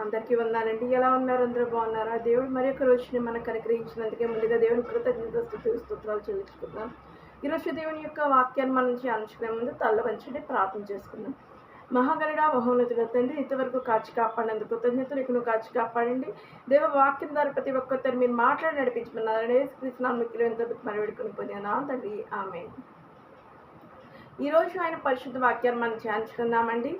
అందరికీ వందాలండి. ఎలా ఉన్నారు? అందరూ బాగున్నారా? దేవుడు మరి ఒక రోజుని మనకు అనుగ్రహించినందుకే ముందుగా దేవుని కృతజ్ఞత స్తుతి స్తోత్రాలు చెల్లించుకుందాం. ఈరోజు దేవుని యొక్క వాక్యాన్ని మనం ధ్యానించుకునే ముందు తల్ల వంచండి ప్రార్థన చేసుకుందాం. మహాగరుడ మహోన్నతుల తండ్రి ఇంతవరకు కాచి కాపాడినందుకు కృతజ్ఞతలు. ఇక నువ్వు కాచి కాపాడండి. దేవ వాక్యం ద్వారా ప్రతి ఒక్కరితో మీరు మాట్లాడి నడిపించమన్నారని కృష్ణ మిక్కిలు ఎంత మరి వేడుకొని పొందినా తండ్రి. ఆమె ఈరోజు ఆయన పరిశుద్ధ వాక్యాన్ని మనం ధ్యానించుకుందామండి.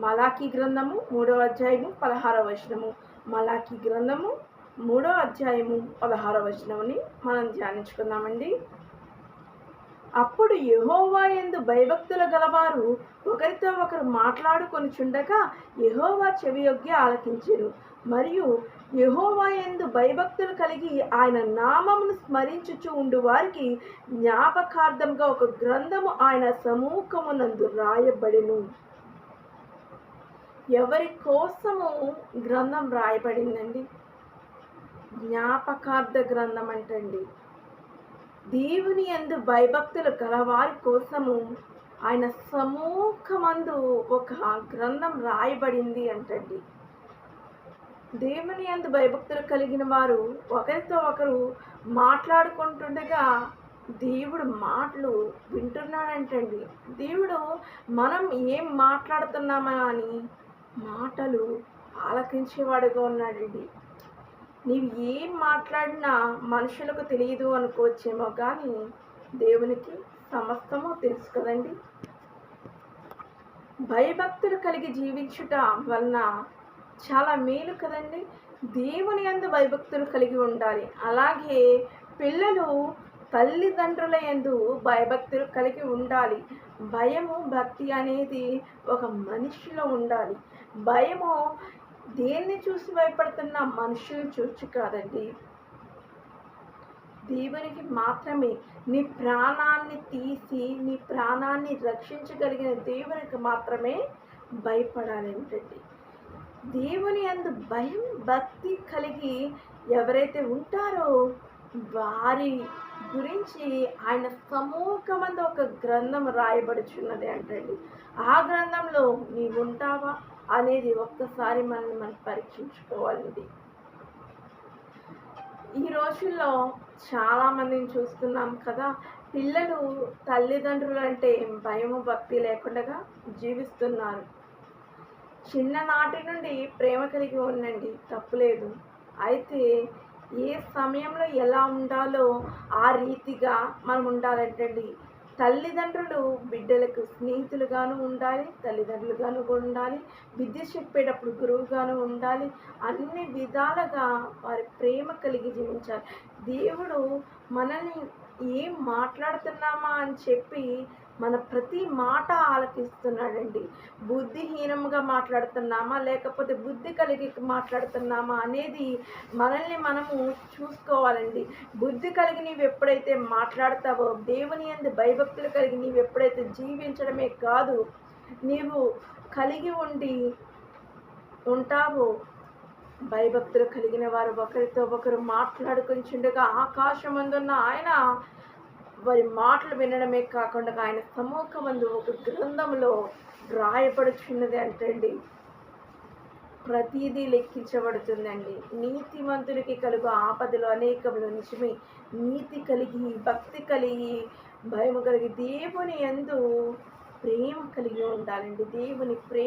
మలాఖీ గ్రంథము మూడవ అధ్యాయము పదహారవ వచనము. మలాఖీ గ్రంథము మూడవ అధ్యాయము పదహారవ వచనముని మనం ధ్యానించుకుందామండి. అప్పుడు యహోవా ఎందు భయభక్తుల గలవారు ఒకరితో ఒకరు మాట్లాడుకొని చుండగా యహోవా చెవియొగ్గి ఆలకించారు మరియు యహోవా ఎందు భయభక్తులు కలిగి ఆయన నామమును స్మరించుచు ఉండు వారికి జ్ఞాపకార్థంగా ఒక గ్రంథము ఆయన సమూహమునందు రాయబడెను. ఎవరి కోసము గ్రంథం రాయబడిందండి? జ్ఞాపకార్థ గ్రంథం అంటండి. దేవుని యందు భయభక్తులు గలవారి కోసము ఆయన సమూహమందు ఒక గ్రంథం రాయబడింది అంటండి. దేవుని యందు భయభక్తులు కలిగిన వారు ఒకరితో ఒకరు మాట్లాడుకుంటుండగా దేవుడు మాటలు వింటున్నాడంటండి. దేవుడు మనం ఏం మాట్లాడుతున్నామా అని మాటలు ఆలకించేవాడుగా ఉన్నాడండి. నీవు ఏం మాట్లాడినా మనుషులకు తెలియదు అనుకోవచ్చేమో కానీ దేవునికి సమస్తము తెలుసు కదండి. భయభక్తులు కలిగి జీవించుట వలన చాలా మేలు కదండి. దేవుని అందు భయభక్తులు కలిగి ఉండాలి. అలాగే పిల్లలు తల్లిదండ్రుల యందు భయభక్తులు కలిగి ఉండాలి. భయము భక్తి అనేది ఒక మనిషిలో ఉండాలి. భయము దేన్ని చూసి భయపడుతున్న మనుషులు చూచి కాదండి. దేవునికి మాత్రమే నీ ప్రాణాన్ని తీసి నీ ప్రాణాన్ని రక్షించగలిగిన దేవునికి మాత్రమే భయపడాలంటండి దేవుని అందు భయం భక్తి కలిగి ఎవరైతే ఉంటారో వారి గురించి ఆయన సమూహమంది ఒక గ్రంథం రాయబడుచున్నది అంటండి. ఆ గ్రంథంలో నీవు ఉంటావా అనేది ఒక్కసారి మనల్ని మనం పరీక్షించుకోవాలండి. ఈ రోజుల్లో చాలా మందిని చూస్తున్నాం కదా పిల్లలు తల్లిదండ్రులు అంటే భయము భక్తి లేకుండా జీవిస్తున్నారు. చిన్ననాటి నుండి ప్రేమ కలిగి ఉండండి తప్పులేదు. అయితే ఏ సమయంలో ఎలా ఉండాలో ఆ రీతిగా మనం ఉండాలంటండి. తల్లిదండ్రులు బిడ్డలకు స్నేహితులుగాను ఉండాలి తల్లిదండ్రులుగాను ఉండాలి విద్య చెప్పేటప్పుడు గురువుగాను ఉండాలి అన్ని విధాలుగా వారి ప్రేమ కలిగి జీవించాలి. దేవుడు మనల్ని ఏం మాట్లాడుతున్నామా అని చెప్పి మన ప్రతి మాట ఆలకిస్తున్నాడండి. బుద్ధిహీనంగా మాట్లాడుతున్నామా లేకపోతే బుద్ధి కలిగి మాట్లాడుతున్నామా అనేది మనల్ని మనము చూసుకోవాలండి. బుద్ధి కలిగి నీవు ఎప్పుడైతే మాట్లాడతావో దేవుని అందు భయభక్తులు కలిగి నీవు ఎప్పుడైతే జీవించడమే కాదు నీవు కలిగి ఉండి ఉంటావో భయభక్తులు కలిగిన వారు ఒకరితో ఒకరు మాట్లాడుకుంటుండగా ఆకాశం అందున్న ఆయన వారి మాటలు వినడమే కాకుండా ఆయన సముఖమందు ఒక గ్రంథంలో రాయపడుచున్నది అంటండి. ప్రతిదీ లెక్కించబడుతుందండి. నీతిమంతునికి కలుగు ఆపదలు అనేకములు నిజమే. నీతి కలిగి భక్తి కలిగి భయం కలిగి దేవుని ఎందు ప్రేమ కలిగి ఉండాలండి. దేవుని ప్రేమ